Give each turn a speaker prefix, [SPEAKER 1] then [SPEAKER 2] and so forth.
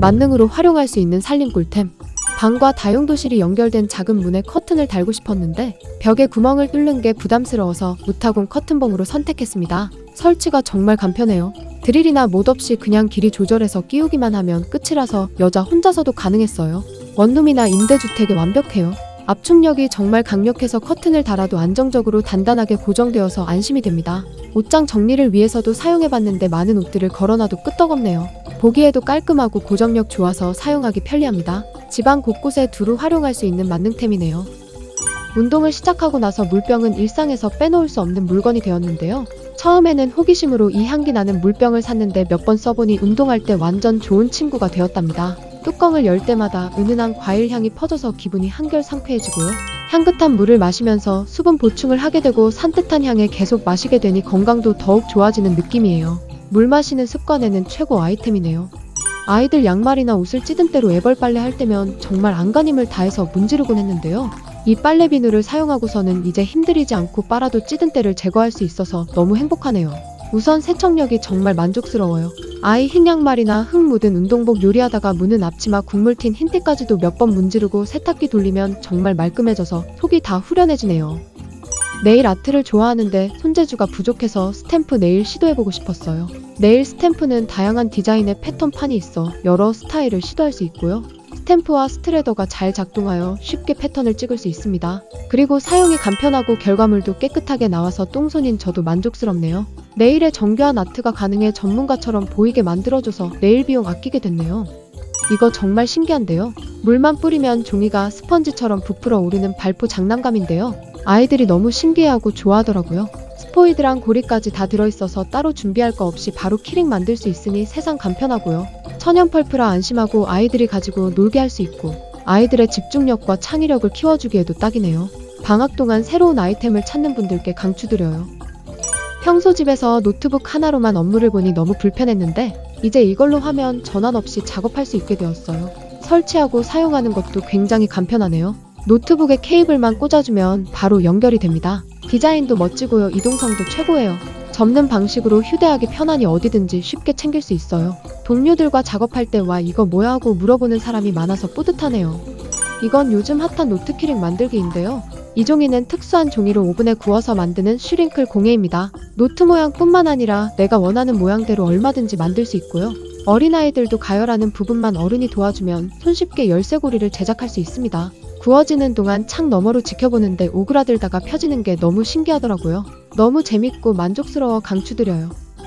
[SPEAKER 1] 만능으로 활용할 수 있는 살림 꿀템. 방과 다용도실이 연결된 작은 문에 커튼을 달고 싶었는데 벽에 구멍을 뚫는 게 부담스러워서 무타공 커튼봉으로 선택했습니다. 설치가 정말 간편해요. 드릴이나 못 없이 그냥 길이 조절해서 끼우기만 하면 끝이라서 여자 혼자서도 가능했어요. 원룸이나 임대주택에 완벽해요. 압축력이 정말 강력해서 커튼을 달아도 안정적으로 단단하게 고정되어서 안심이 됩니다. 옷장 정리를 위해서도 사용해봤는데 많은 옷들을 걸어놔도 끄떡없네요. 보기에도 깔끔하고 고정력 좋아서 사용하기 편리합니다. 집안 곳곳에 두루 활용할 수 있는 만능템이네요. 운동을 시작하고 나서 물병은 일상에서 빼놓을 수 없는 물건이 되었는데요. 처음에는 호기심으로 이 향기 나는 물병을 샀는데 몇 번 써보니 운동할 때 완전 좋은 친구가 되었답니다. 뚜껑을 열 때마다 은은한 과일 향이 퍼져서 기분이 한결 상쾌해지고요. 향긋한 물을 마시면서 수분 보충을 하게 되고 산뜻한 향에 계속 마시게 되니 건강도 더욱 좋아지는 느낌이에요. 물 마시는 습관에는 최고 아이템이네요. 아이들 양말이나 옷을 찌든 때로 애벌 빨래 할 때면 정말 안간힘을 다해서 문지르곤 했는데요. 이 빨래 비누를 사용하고서는 이제 힘들이지 않고 빨아도 찌든 때를 제거할 수 있어서 너무 행복하네요. 우선 세척력이 정말 만족스러워요. 아이 흰 양말이나 흙 묻은 운동복 요리하다가 무는 앞치마 국물 튄 흰티까지도 몇 번 문지르고 세탁기 돌리면 정말 말끔해져서 속이 다 후련해지네요. 네일 아트를 좋아하는데 손재주가 부족해서 스탬프 네일 시도해보고 싶었어요. 네일 스탬프는 다양한 디자인의 패턴판이 있어 여러 스타일을 시도할 수 있고요. 스탬프와 스트레더가 잘 작동하여 쉽게 패턴을 찍을 수 있습니다. 그리고 사용이 간편하고 결과물도 깨끗하게 나와서 똥손인 저도 만족스럽네요. 네일에 정교한 아트가 가능해 전문가처럼 보이게 만들어줘서 네일 비용 아끼게 됐네요. 이거 정말 신기한데요. 물만 뿌리면 종이가 스펀지처럼 부풀어 오르는 발포 장난감인데요. 아이들이 너무 신기해하고 좋아하더라고요. 스포이드랑 고리까지 다 들어있어서 따로 준비할 거 없이 바로 키링 만들 수 있으니 세상 간편하고요. 천연 펄프라 안심하고 아이들이 가지고 놀게 할 수 있고 아이들의 집중력과 창의력을 키워주기에도 딱이네요. 방학 동안 새로운 아이템을 찾는 분들께 강추드려요. 평소 집에서 노트북 하나로만 업무를 보니 너무 불편했는데 이제 이걸로 하면 전환 없이 작업할 수 있게 되었어요. 설치하고 사용하는 것도 굉장히 간편하네요. 노트북에 케이블만 꽂아주면 바로 연결이 됩니다. 디자인도 멋지고요. 이동성도 최고예요. 접는 방식으로 휴대하기 편하니 어디든지 쉽게 챙길 수 있어요. 동료들과 작업할 때 와 이거 뭐야 하고 물어보는 사람이 많아서 뿌듯하네요. 이건 요즘 핫한 노트 키링 만들기인데요. 이 종이는 특수한 종이로 오븐에 구워서 만드는 슈링클 공예입니다. 노트 모양뿐만 아니라 내가 원하는 모양대로 얼마든지 만들 수 있고요. 어린아이들도 가열하는 부분만 어른이 도와주면 손쉽게 열쇠고리를 제작할 수 있습니다. 구워지는 동안 창 너머로 지켜보는데 오그라들다가 펴지는 게 너무 신기하더라고요. 너무 재밌고 만족스러워 강추드려요.